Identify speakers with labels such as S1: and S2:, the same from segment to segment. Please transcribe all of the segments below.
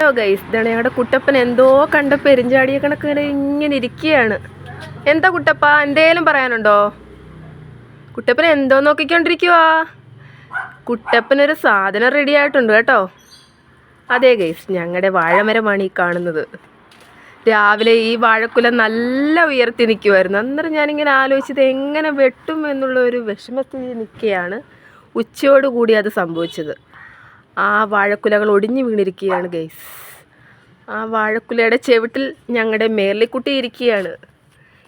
S1: Hello guys ഇതാണ് ഞങ്ങളുടെ കുട്ടപ്പൻ എന്തോ കണ്ട പെരുഞ്ചാടിയ കണക്ക് ഇങ്ങനെ ഇരിക്കുകയാണ് എന്താ കുട്ടപ്പ എന്തേലും പറയാനുണ്ടോ? കുട്ടപ്പൻ എന്തോ നോക്കിക്കൊണ്ടിരിക്കുവാ. കുട്ടപ്പനൊരു സാധനം റെഡി ആയിട്ടുണ്ട് കേട്ടോ. അതെ ഗൈസ് ഞങ്ങളുടെ വാഴമരമാണ് ഈ കാണുന്നത്. രാവിലെ ഈ വാഴക്കുല നല്ല ഉയർത്തി നിൽക്കുമായിരുന്നു അന്നേരം ഞാനിങ്ങനെ ആലോചിച്ചത് എങ്ങനെ വെട്ടും എന്നുള്ള ഒരു വിഷമസ്ഥിതി നിൽക്കുകയാണ് ഉച്ചയോടുകൂടി അത് സംഭവിച്ചത്. ആ വാഴക്കുലകൾ ഒടിഞ്ഞു വീണിരിക്കുകയാണ് ഗൈസ് ആ വാഴക്കുലയുടെ ചെവിട്ടിൽ ഞങ്ങളുടെ മേർലിക്കുട്ടി ഇരിക്കുകയാണ്.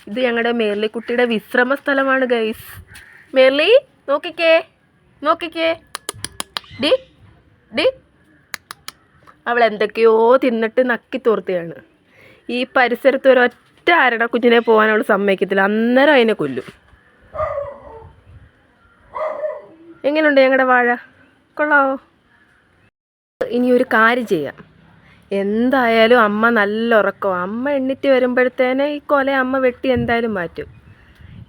S1: ഇത് ഞങ്ങളുടെ മേർലിക്കുട്ടിയുടെ വിശ്രമ സ്ഥലമാണ് ഗൈസ് മേർലി നോക്കിക്കേ നോക്കിക്കേ. ഡി ഡി. അവൾ എന്തൊക്കെയോ തിന്നിട്ട് നക്കി തോർത്തുകയാണ് ഈ പരിസരത്ത് ഒരൊറ്റ ആരുടെ കുഞ്ഞിനെ പോകാൻ അവൾ സമ്മതിക്കത്തില്ല. അന്നേരം അതിനെ കൊല്ലും. എങ്ങനെയുണ്ട് ഞങ്ങളുടെ വാഴ? കൊള്ളാവോ? ഇനി ഒരു കാര്യം ചെയ്യാം. എന്തായാലും അമ്മ നല്ല ഉറക്കം അമ്മ എണ്ണിറ്റ് വരുമ്പോഴത്തേനെ ഈ കൊല അമ്മ വെട്ടി എന്തായാലും മാറ്റും.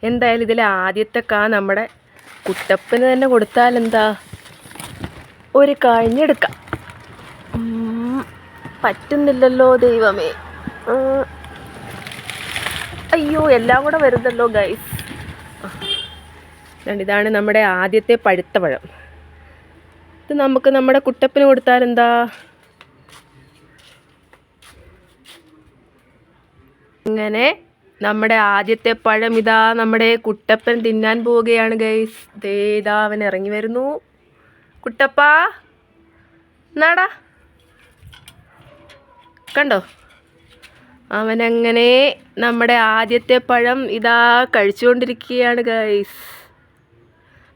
S1: എന്തായാലും ഇതിലെ ആദ്യത്തെ കാ നമ്മുടെ കുട്ടപ്പന് തന്നെ കൊടുത്താൽ എന്താ? ഒരു കഴിഞ്ഞെടുക്കാം പറ്റുന്നില്ലല്ലോ ദൈവമേ. അയ്യോ എല്ലാം കൂടെ വരുന്നല്ലോ ഗൈസ് ഇതാണ് നമ്മുടെ ആദ്യത്തെ പഴുത്ത പഴം. ഇത് നമുക്ക് നമ്മുടെ കുട്ടപ്പിന് കൊടുത്താൽ എന്താ ഇങ്ങനെ നമ്മുടെ ആദ്യത്തെ പഴം ഇതാ നമ്മുടെ കുട്ടപ്പൻ തിന്നാൻ പോവുകയാണ് ഗൈസ് ദേ ഇതാ അവൻ ഇറങ്ങി വരുന്നു. കുട്ടപ്പ നാടാ. കണ്ടോ? അവനങ്ങനെ നമ്മുടെ ആദ്യത്തെ പഴം ഇതാ കഴിച്ചുകൊണ്ടിരിക്കുകയാണ് ഗൈസ്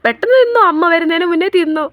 S1: പെട്ടെന്ന് തിന്നോ? അമ്മ വരുന്നതിന് മുന്നേ തിന്നോ?